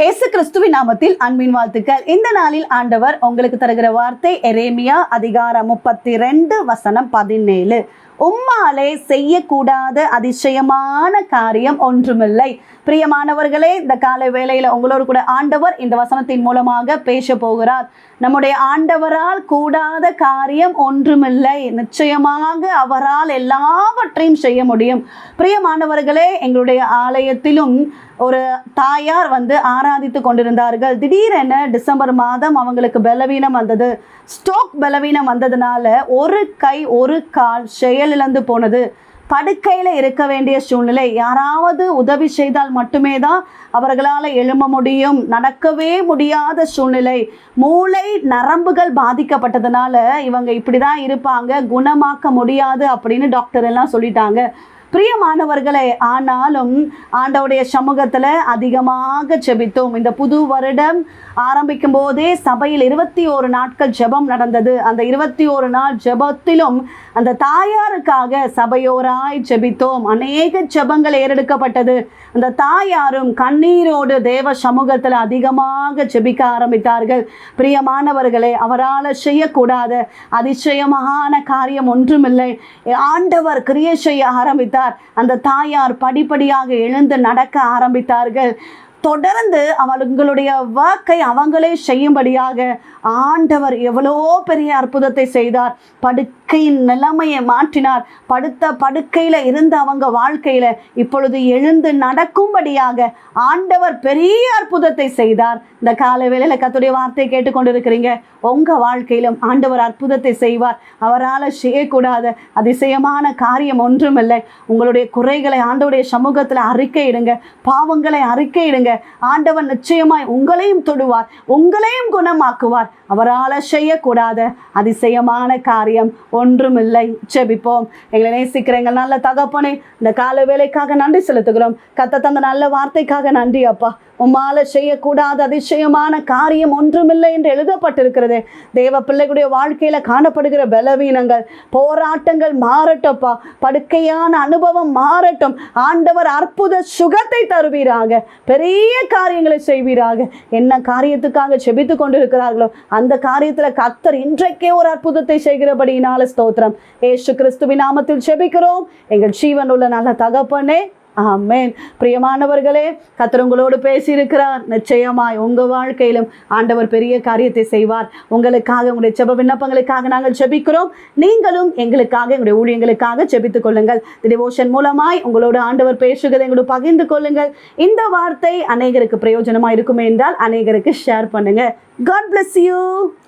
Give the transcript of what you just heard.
இயேசு கிறிஸ்துவின் நாமத்தில் அன்பின் வாழ்த்துக்கள். இந்த நாளில் ஆண்டவர் உங்களுக்கு தருகிற வார்த்தை எரேமியா அதிகாரம் முப்பத்தி ரெண்டு வசனம் பதினேழு. உம்மாலே செய்யக்கூடாத அதிசயமான காரியம் ஒன்றுமில்லை. பிரியமானவர்களே இந்த காலை வேளையில உங்களோடு கூட ஆண்டவர் இந்த வசனத்தின் மூலமாக பேச போகிறார். நம்முடைய ஆண்டவரால் கூடாத காரியம் ஒன்றுமில்லை. நிச்சயமாக அவரால் எல்லாவற்றையும் செய்ய முடியும். பிரியமானவர்களே எங்களுடைய ஆலயத்திலும் ஒரு தாயார் வந்து ஆராதித்து கொண்டிருந்தார்கள். திடீரென டிசம்பர் மாதம் அவங்களுக்கு பலவீனம் வந்தது. ஸ்டோக் பலவீனம் வந்ததுனால ஒரு கை ஒரு கால் செயலிழந்து போனது. படுக்கையில் இருக்க வேண்டிய சூழ்நிலை. யாராவது உதவி செய்தால் மட்டுமே தான் அவர்களால் எழும்ப முடியும். நடக்கவே முடியாத சூழ்நிலை. மூளை நரம்புகள் பாதிக்கப்பட்டதுனால இவங்க இப்படி தான் இருப்பாங்க. குணமாக்க முடியாது அப்படின்னு டாக்டர் எல்லாம் சொல்லிட்டாங்க. பிரியமானவர்களே ஆனாலும் ஆண்டவுடைய சமூகத்தில் அதிகமாக ஜெபித்தோம். இந்த புது வருடம் ஆரம்பிக்கும் போதே சபையில் இருபத்தி ஒரு நாட்கள் ஜெபம் நடந்தது. அந்த இருபத்தி ஒரு நாள் ஜெபத்திலும் அந்த தாயாருக்காக சபையோராய் ஜெபித்தோம். அநேக ஜெபங்கள் ஏறெடுக்கப்பட்டது. அந்த தாயாரும் கண்ணீரோடு தேவ சமூகத்தில் அதிகமாக ஜெபிக்க ஆரம்பித்தார்கள். பிரியமானவர்களே அவரால் செய்யக்கூடாத அதிசயமான காரியம் ஒன்றுமில்லை. ஆண்டவர் கிரியை செய்ய ஆரம்பித்தார். அந்த தாயார் படிப்படியாக எழுந்து நடக்க ஆரம்பித்தார்கள். தொடர்ந்து அவங்களுடைய ஒர்க்கை அவங்களே செய்யும்படியாக ஆண்டவர் எவ்வளோ பெரிய அற்புதத்தை செய்தார். படுக்கையின் நிலைமையை மாற்றினார். படுத்த படுக்கையில் இருந்த அவங்க வாழ்க்கையில் இப்பொழுது எழுந்து நடக்கும்படியாக ஆண்டவர் பெரிய அற்புதத்தை செய்தார். இந்த கால வேளையில் கத்துடைய வார்த்தையை கேட்டுக்கொண்டிருக்கிறீங்க. உங்கள் வாழ்க்கையிலும் ஆண்டவர் அற்புதத்தை செய்வார். அவரால் செய்யக்கூடாத அதிசயமான காரியம் ஒன்றுமில்லை. உங்களுடைய குறைகளை ஆண்டவருடைய சமூகத்தில் அறிக்கையிடுங்க பாவங்களை அறிக்கையிடுங்க ஆண்டவர் நிச்சயமாய் உங்களையும் தொடுவார் உங்களையும் குணமாக்குவார். அவரால் செய்யக்கூடாத அதிசயமான காரியம் ஒன்றுமில்லை. செபிப்போம் எங்களை நேசிக்கிற எங்கள் நல்ல தகப்பனே இந்த கால வேலைக்காக நன்றி செலுத்துகிறோம். கத்த தந்த நல்ல வார்த்தைக்காக நன்றி அப்பா. உம்மால செய்யக்கூடாத அதிசயமான காரியம் ஒன்றுமில்லை என்று எழுதப்பட்டிருக்கிறது. தேவ பிள்ளைகளுடைய வாழ்க்கையில காணப்படுகிற பலவீனங்கள் போராட்டங்கள் மாறட்டப்பா படுக்கையான அனுபவம் மாறட்டும். ஆண்டவர் அற்புத சுகத்தை தருவீராக. பெரிய காரியங்களை செய்வீராக. என்ன காரியத்துக்காக செபித்து கொண்டிருக்கிறார்களோ அந்த காரியத்துல கத்தர் இன்றைக்கே ஒரு அற்புதத்தை செய்கிறபடியினால ஸ்தோத்திரம். ஏசு கிறிஸ்துவின் நாமத்தில் செபிக்கிறோம். எங்கள் ஜீவன் உள்ள நல்ல தகப்பனே ஆமேன். பிரியமானவர்களே கத்தர் உங்களோடு பேசியிருக்கிறார். நிச்சயமாய் உங்கள் வாழ்க்கையிலும் ஆண்டவர் பெரிய காரியத்தை செய்வார். உங்களுக்காக உங்களுடைய செப விண்ணப்பங்களுக்காக நாங்கள் செபிக்கிறோம் நீங்களும் எங்களுக்காக எங்களுடைய ஊழியங்களுக்காக ஜெபித்துக் கொள்ளுங்கள். டிவோஷன் மூலமாய் உங்களோட ஆண்டவர் பேசுகிறதை எங்களோட பகிர்ந்து கொள்ளுங்கள். இந்த வார்த்தை அநேகருக்கு பிரயோஜனமாக இருக்குமே என்றால் அநேகருக்கு ஷேர் பண்ணுங்கள் காட் பிளஸ் யூ